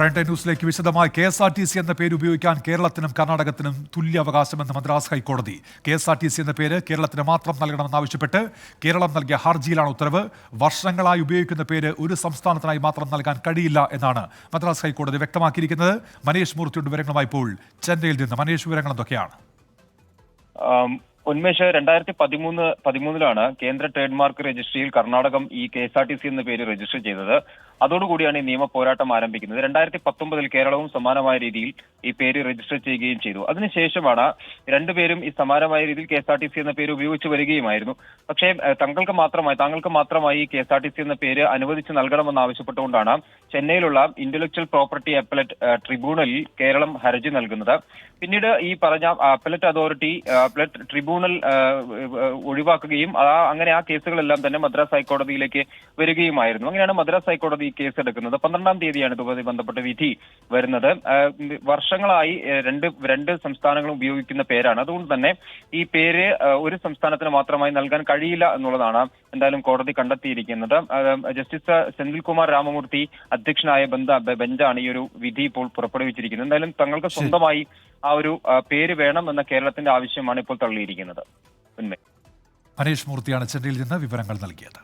Prime time ന്യൂസിലേക്ക് വിശദമായി K S R T C എന്ന പേര് ഉപയോഗിക്കാൻ കേരളത്തിനും കർണാടകത്തിനും തുല്യ അവകാശമെന്ന് മദ്രാസ് ഹൈക്കോടതി. K S R T C എന്ന പേര് കേരളത്തിന് മാത്രം നൽകണമെന്നാവശ്യപ്പെട്ട് കേരളം നൽകിയ ഹർജിയിലാണ് ഉത്തരവ്. വർഷങ്ങളായി ഉപയോഗിക്കുന്ന പേര് ഒരു സംസ്ഥാനത്തിനായി മാത്രം നൽകാൻ കഴിയില്ല എന്നാണ് മദ്രാസ് ഹൈക്കോടതി വ്യക്തമാക്കിയിരിക്കുന്നത്. മനേഷ് മൂർത്തിയുടെ വിവരങ്ങളുമായി ഇപ്പോൾ ചെന്നൈയിൽ നിന്ന്. മനേഷ് വിവരങ്ങൾ എന്തൊക്കെയാണ്? ഉന്മേഷ് രണ്ടായിരത്തി പതിമൂന്ന് പതിമൂന്നിലാണ് കേന്ദ്ര ട്രേഡ് മാർക്ക് രജിസ്ട്രിയിൽ കർണാടകം ഈ K S R T C എന്ന പേര് രജിസ്റ്റർ ചെയ്തത്. അതോടുകൂടിയാണ് ഈ നിയമ പോരാട്ടം ആരംഭിക്കുന്നത്. രണ്ടായിരത്തി പത്തൊമ്പതിൽ കേരളവും സമാനമായ രീതിയിൽ ഈ പേര് രജിസ്റ്റർ ചെയ്യുകയും ചെയ്തു. അതിനുശേഷമാണ് രണ്ടുപേരും ഈ സമാനമായ രീതിയിൽ K S R T C എന്ന പേര് ഉപയോഗിച്ച് വരികയുമായിരുന്നു. പക്ഷേ തങ്ങൾക്ക് മാത്രമായി താങ്കൾക്ക് മാത്രമായി K S R T C എന്ന പേര് അനുവദിച്ച് നൽകണമെന്ന് ആവശ്യപ്പെട്ടുകൊണ്ടാണ് ചെന്നൈയിലുള്ള ഇന്റലക്ച്വൽ പ്രോപ്പർട്ടി അപ്പലറ്റ് ട്രിബ്യൂണലിൽ കേരളം ഹർജി നൽകുന്നത്. പിന്നീട് ഈ പറഞ്ഞ അപ്പലറ്റ് അതോറിറ്റി അപ്പലറ്റ് ട്രിബ്യൂണൽ ഒഴിവാക്കുകയും ആ അങ്ങനെ ആ കേസുകളെല്ലാം തന്നെ മദ്രാസ് ഹൈക്കോടതിയിലേക്ക് വരികയുമായിരുന്നു. അങ്ങനെയാണ് മദ്രാസ് ഹൈക്കോടതി ഈ കേസ് എടുക്കുന്നത്. പന്ത്രണ്ടാം തീയതിയാണ് ഇതുമായി ബന്ധപ്പെട്ട വിധി വരുന്നത്. വർഷങ്ങളായി രണ്ട് രണ്ട് സംസ്ഥാനങ്ങളും ഉപയോഗിക്കുന്ന പേരാണ്. അതുകൊണ്ട് തന്നെ ഈ പേര് ഒരു സംസ്ഥാനത്തിന് മാത്രമായി നൽകാൻ കഴിയില്ല എന്നുള്ളതാണ് എന്തായാലും കോടതി കണ്ടെത്തിയിരിക്കുന്നത്. ജസ്റ്റിസ് സെന്തിൽകുമാർ രാമമൂർത്തി അധ്യക്ഷനായ ബന്ധ ബെഞ്ചാണ് ഈ ഒരു വിധി ഇപ്പോൾ പുറപ്പെടുവിച്ചിരിക്കുന്നത്. എന്തായാലും തങ്ങൾക്ക് സ്വന്തമായി ആ ഒരു പേര് വേണം എന്ന കേരളത്തിന്റെ ആവശ്യമാണ് ഇപ്പോൾ തള്ളിയിരിക്കുന്നത്. മനേഷ് മൂർത്തിയാണ് ചെന്നൈയിൽ നിന്ന് വിവരങ്ങൾ നൽകിയത്